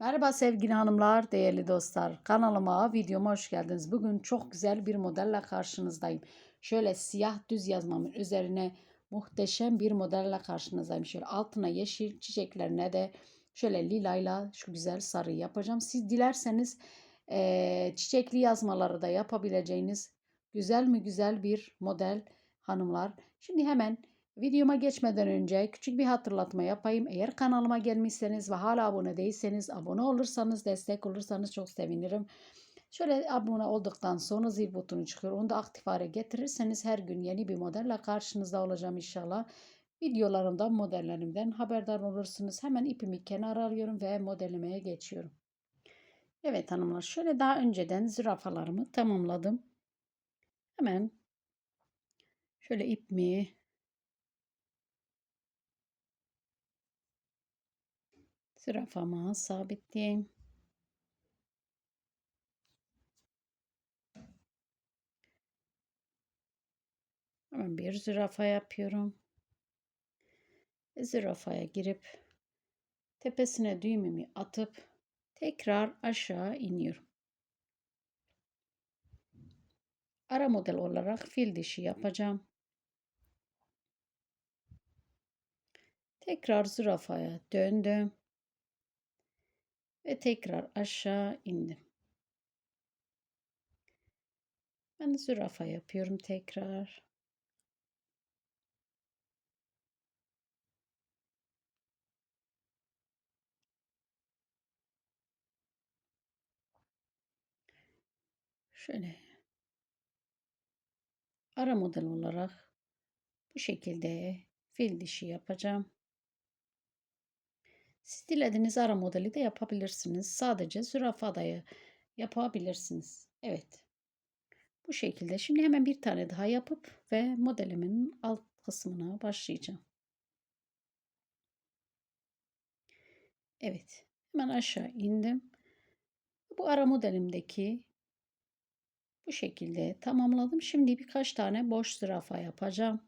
Merhaba sevgili hanımlar, değerli dostlar. Kanalıma, videoma hoş geldiniz. Bugün çok güzel bir modelle karşınızdayım. Şöyle siyah düz yazmamın üzerine muhteşem bir modelle karşınızdayım. Şöyle altına yeşil çiçeklerine de şöyle lilayla şu güzel sarı yapacağım. Siz dilerseniz eee, çiçekli yazmaları da yapabileceğiniz güzel mi güzel bir model hanımlar. Şimdi hemen Videoma geçmeden önce küçük bir hatırlatma yapayım. Eğer kanalıma gelmişseniz ve hala abone değilseniz abone olursanız destek olursanız çok sevinirim. Şöyle abone olduktan sonra zil butonu çıkıyor. Onu da aktif hale getirirseniz her gün yeni bir modelle karşınızda olacağım inşallah. Videolarımdan, modellerimden haberdar olursunuz. Hemen ipimi kenara alıyorum ve modellemeye geçiyorum. Evet hanımlar şöyle daha önceden zürafalarımı tamamladım. Hemen şöyle ipimi zürafama sabitleyeyim. Hemen bir zürafa yapıyorum. Zürafaya girip tepesine düğümümü atıp tekrar aşağı iniyorum. Ara model olarak fil dişi yapacağım. Tekrar zürafaya döndüm. Ve tekrar aşağı indim. Ben zürafa yapıyorum tekrar. Şöyle ara model olarak bu şekilde fil dişi yapacağım. Siz dilediğiniz ara modeli de yapabilirsiniz. Sadece zürafa da yapabilirsiniz. Evet. Bu şekilde. Şimdi hemen bir tane daha yapıp ve modelimin alt kısmına başlayacağım. Evet. Hemen aşağı indim. Bu ara modelimdeki bu şekilde tamamladım. Şimdi birkaç tane boş zürafa yapacağım.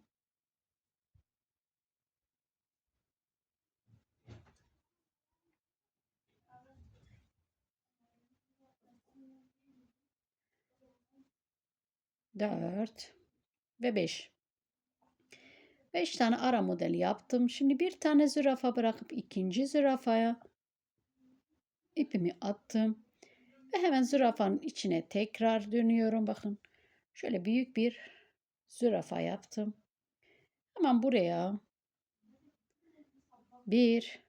Dört ve beş. Beş tane ara modeli yaptım. Şimdi bir tane zürafa bırakıp ikinci zürafaya ipimi attım. Ve hemen zürafanın içine tekrar dönüyorum. Bakın şöyle büyük bir zürafa yaptım. Hemen buraya bir,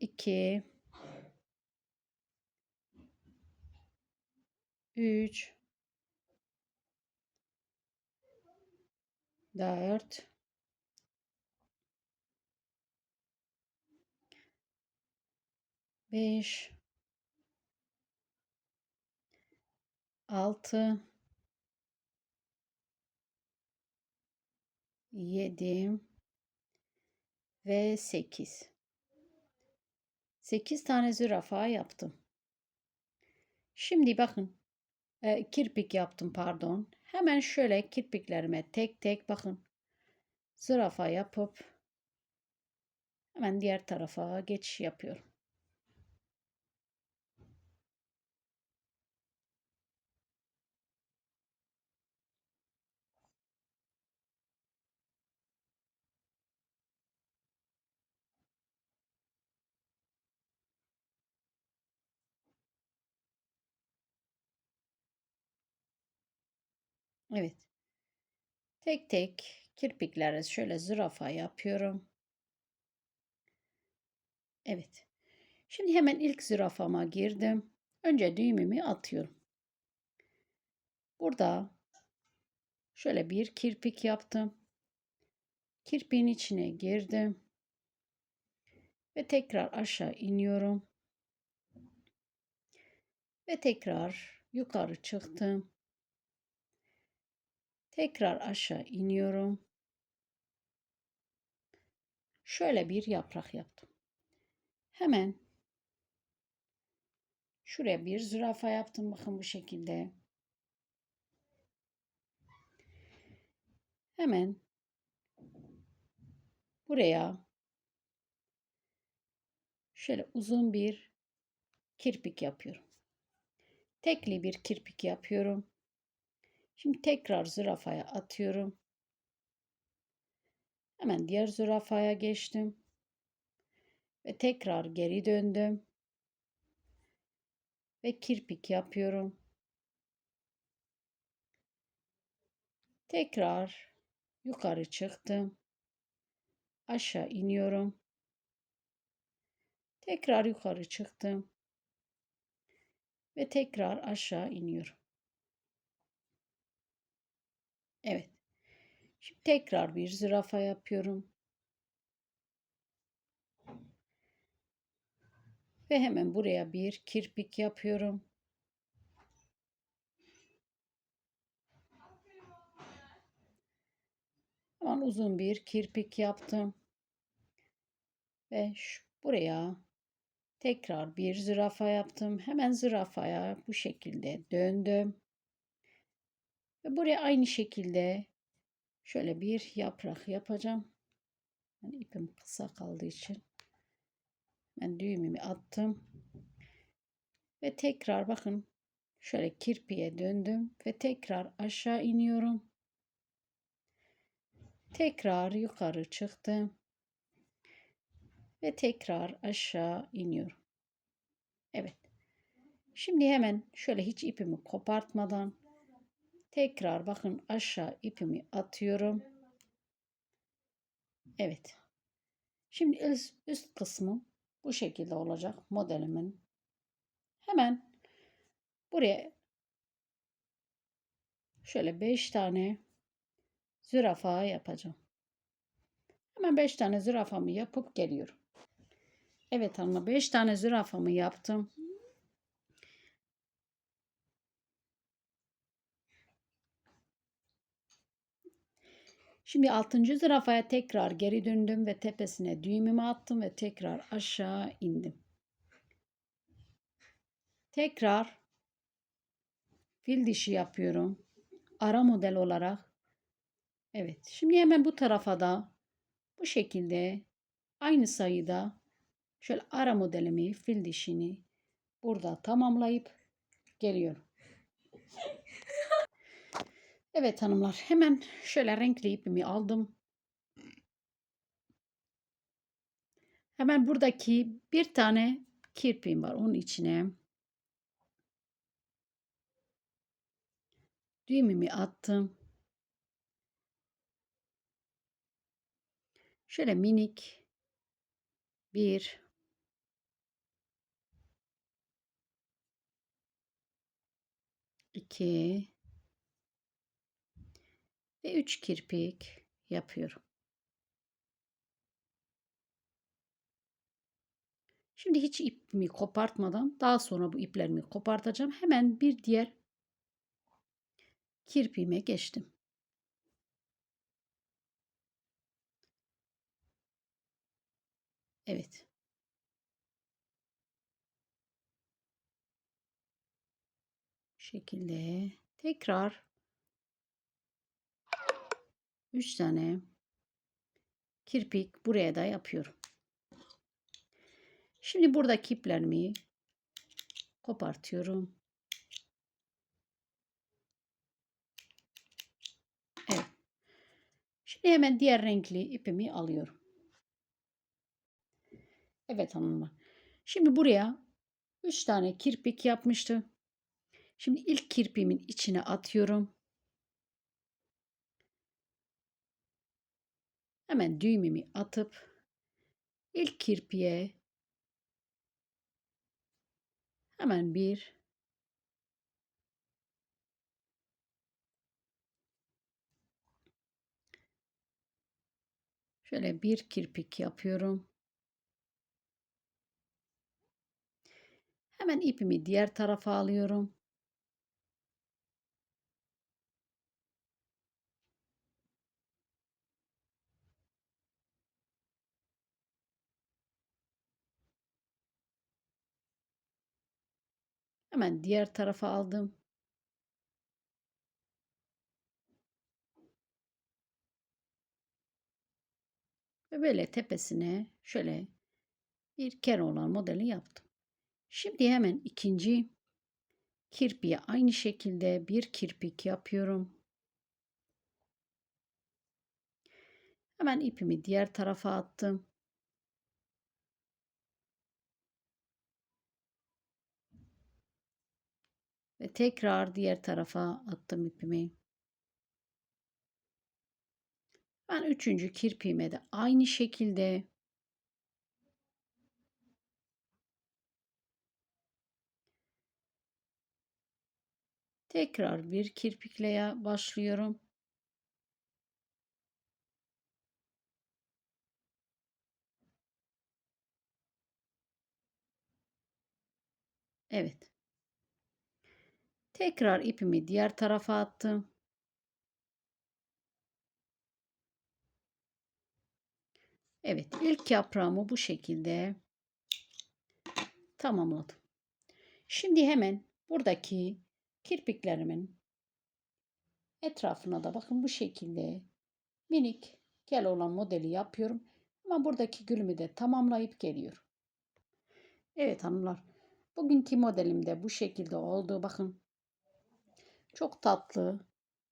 iki, üç, dört, beş, altı, yedi. Ve sekiz. Sekiz tane zürafa yaptım. Şimdi bakın e, kirpik yaptım pardon. Hemen şöyle kirpiklerime tek tek bakın zürafa yapıp hemen diğer tarafa geçiş yapıyorum. Evet. Tek tek kirpikleri şöyle zürafa yapıyorum. Evet. Şimdi hemen ilk zürafama girdim. Önce düğümümü atıyorum. Burada şöyle bir kirpik yaptım. Kirpiğin içine girdim. Ve tekrar aşağı iniyorum. Ve tekrar yukarı çıktım. Tekrar aşağı iniyorum. Şöyle bir yaprak yaptım. Hemen şuraya bir zürafa yaptım. Bakın bu şekilde. Hemen buraya şöyle uzun bir kirpik yapıyorum. Tekli bir kirpik yapıyorum. Şimdi tekrar zürafaya atıyorum. Hemen diğer zürafaya geçtim. Ve tekrar geri döndüm. Ve kirpik yapıyorum. Tekrar yukarı çıktım. Aşağı iniyorum. Tekrar yukarı çıktım. Ve tekrar aşağı iniyorum. Evet. Şimdi tekrar bir zürafa yapıyorum. Ve hemen buraya bir kirpik yapıyorum. Hemen uzun bir kirpik yaptım. Ve şu, buraya tekrar bir zürafa yaptım. Hemen zürafaya bu şekilde döndüm. Ve buraya aynı şekilde şöyle bir yaprak yapacağım. Yani ipim kısa kaldığı için ben düğümümü attım. Ve tekrar bakın şöyle kirpiye döndüm ve tekrar aşağı iniyorum. Tekrar yukarı çıktım. Ve tekrar aşağı iniyorum. Evet. Şimdi hemen şöyle hiç ipimi kopartmadan tekrar bakın aşağı ipimi atıyorum. Evet. Şimdi üst, üst kısmı bu şekilde olacak modelimin. Hemen buraya şöyle 5 tane zürafa yapacağım. Hemen 5 tane zürafamı yapıp geliyorum. Evet hanım 5 tane zürafamı yaptım. Şimdi 6. zürafaya tekrar geri döndüm ve tepesine düğümümü attım ve tekrar aşağı indim. Tekrar fil dişi yapıyorum. Ara model olarak. Evet. Şimdi hemen bu tarafa da bu şekilde aynı sayıda şöyle ara modelimi fil dişini burada tamamlayıp geliyorum. Evet hanımlar hemen şöyle renkli ipimi aldım. Hemen buradaki bir tane kirpiğim var onun içine. Düğümümü attım. Şöyle minik bir iki ve 3 kirpik yapıyorum. Şimdi hiç ipimi kopartmadan daha sonra bu iplerimi kopartacağım. Hemen bir diğer kirpiğime geçtim. Evet. Şekilde tekrar 3 tane kirpik buraya da yapıyorum. Şimdi buradaki iplerimi kopartıyorum. Evet. Şimdi hemen diğer renkli ipimi alıyorum. Evet hanımlar. Şimdi buraya 3 tane kirpik yapmıştı. Şimdi ilk kirpiğimin içine atıyorum. Hemen düğümümü atıp ilk kirpiye hemen bir şöyle bir kirpik yapıyorum. Hemen ipimi diğer tarafa alıyorum. Hemen diğer tarafa aldım. Ve böyle tepesine şöyle bir kere olan modeli yaptım. Şimdi hemen ikinci kirpiye aynı şekilde bir kirpik yapıyorum. Hemen ipimi diğer tarafa attım. Ve tekrar diğer tarafa attım ipimi. Ben üçüncü kirpiğime de aynı şekilde tekrar bir kirpikle başlıyorum. Evet. Tekrar ipimi diğer tarafa attım. Evet, ilk yaprağımı bu şekilde tamamladım. Şimdi hemen buradaki kirpiklerimin etrafına da bakın bu şekilde minik gel olan modeli yapıyorum. Ama buradaki gülümü de tamamlayıp geliyorum. Evet hanımlar. Bugünkü modelim de bu şekilde oldu. Bakın. Çok tatlı.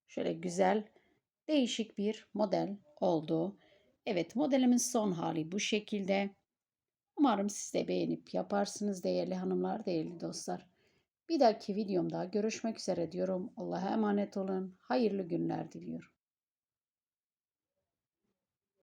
Şöyle güzel. Değişik bir model oldu. Evet modelimin son hali bu şekilde. Umarım siz de beğenip yaparsınız değerli hanımlar, değerli dostlar. Bir dahaki videomda görüşmek üzere diyorum. Allah'a emanet olun. Hayırlı günler diliyorum.